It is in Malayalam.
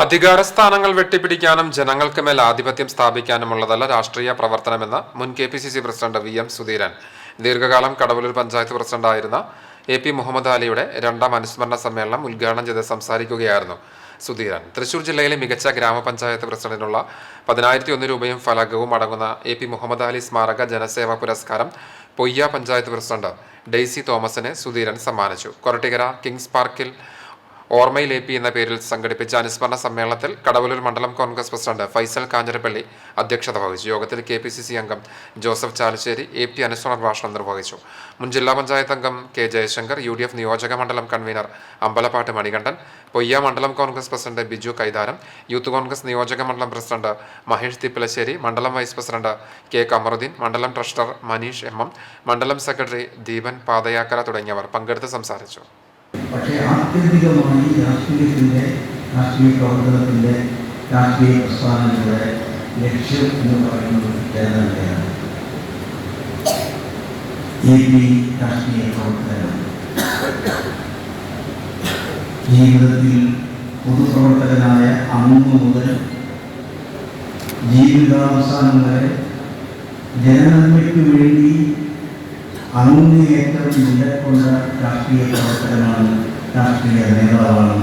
അധികാര സ്ഥാനങ്ങൾ വെട്ടിപ്പിടിക്കാനും ജനങ്ങൾക്ക് മേൽ ആധിപത്യം സ്ഥാപിക്കാനുമുള്ളതല്ല രാഷ്ട്രീയ പ്രവർത്തനമെന്ന് മുൻ K P C C president V M Sudheeran. ദീർഘകാലം കടവലൂർ പഞ്ചായത്ത് പ്രസിഡന്റായിരുന്ന എ പി മുഹമ്മദ് അലിയുടെ രണ്ടാം അനുസ്മരണ സമ്മേളനം ഉദ്ഘാടനം ചെയ്ത് സംസാരിക്കുകയായിരുന്നു സുധീരൻ. തൃശൂർ ജില്ലയിലെ മികച്ച ഗ്രാമപഞ്ചായത്ത് പ്രസിഡന്റിനുള്ള പതിനായിരത്തി ഒന്ന് രൂപയും ഫലകവും അടങ്ങുന്ന എ പി മുഹമ്മദ് അലി സ്മാരക ജനസേവാ പുരസ്കാരം പൊയ്യ പഞ്ചായത്ത് പ്രസിഡന്റ് ഡെയ്സി തോമസിനെ സുധീരൻ സമ്മാനിച്ചു. കൊരട്ടികര കിങ്സ് പാർക്കിൽ ഓർമ്മയിൽ എ പി എന്ന പേരിൽ സംഘടിപ്പിച്ച അനുസ്മരണ സമ്മേളനത്തിൽ കടവലൂർ മണ്ഡലം കോൺഗ്രസ് പ്രസിഡന്റ് ഫൈസൽ കാഞ്ഞിരപ്പള്ളി അധ്യക്ഷത വഹിച്ചു. യോഗത്തിൽ കെ പി സി സി അംഗം ജോസഫ് ചാലശ്ശേരി എ പി അനുസ്മരണ ഭാഷണം നിർവഹിച്ചു. മുൻ ജില്ലാ പഞ്ചായത്ത് അംഗം K Jayasankar U D F നിയോജക മണ്ഡലം കൺവീനർ അമ്പലപ്പാട്ട് മണികണ്ഠൻ പൊയ്യ മണ്ഡലം കോൺഗ്രസ് പ്രസിഡന്റ് ബിജു കൈതാരം യൂത്ത് കോൺഗ്രസ് നിയോജക മണ്ഡലം പ്രസിഡന്റ് മഹേഷ് തിപ്പലശ്ശേരി മണ്ഡലം വൈസ് പ്രസിഡന്റ് കെ കമറുദ്ദീൻ മണ്ഡലം ട്രഷറർ മനീഷ് എം എം മണ്ഡലം സെക്രട്ടറി ദീപൻ പാതയാക്കര തുടങ്ങിയവർ പങ്കെടുത്ത് സംസാരിച്ചു. പക്ഷേ ആത്യന്തികമായി രാഷ്ട്രീയത്തിന്റെ രാഷ്ട്രീയ പ്രവർത്തനത്തിന്റെ രാഷ്ട്രീയ പ്രസ്ഥാനങ്ങളുടെ ലക്ഷ്യം എന്ന് പറയുന്നത് ജനതയാണ് എ പി രാഷ്ട്രീയ പ്രവർത്തനം ജീവിതത്തിൽ പൊതുപ്രവർത്തകനായ അന്ന് മുതൽ ജീവിതാവസാനം വരെ ജനനന്മയ്ക്ക് വേണ്ടി അങ്ങേയറ്റം നിലകൊണ്ട രാഷ്ട്രീയ പ്രവർത്തനമാണ് രാഷ്ട്രീയ നേതാവാണ്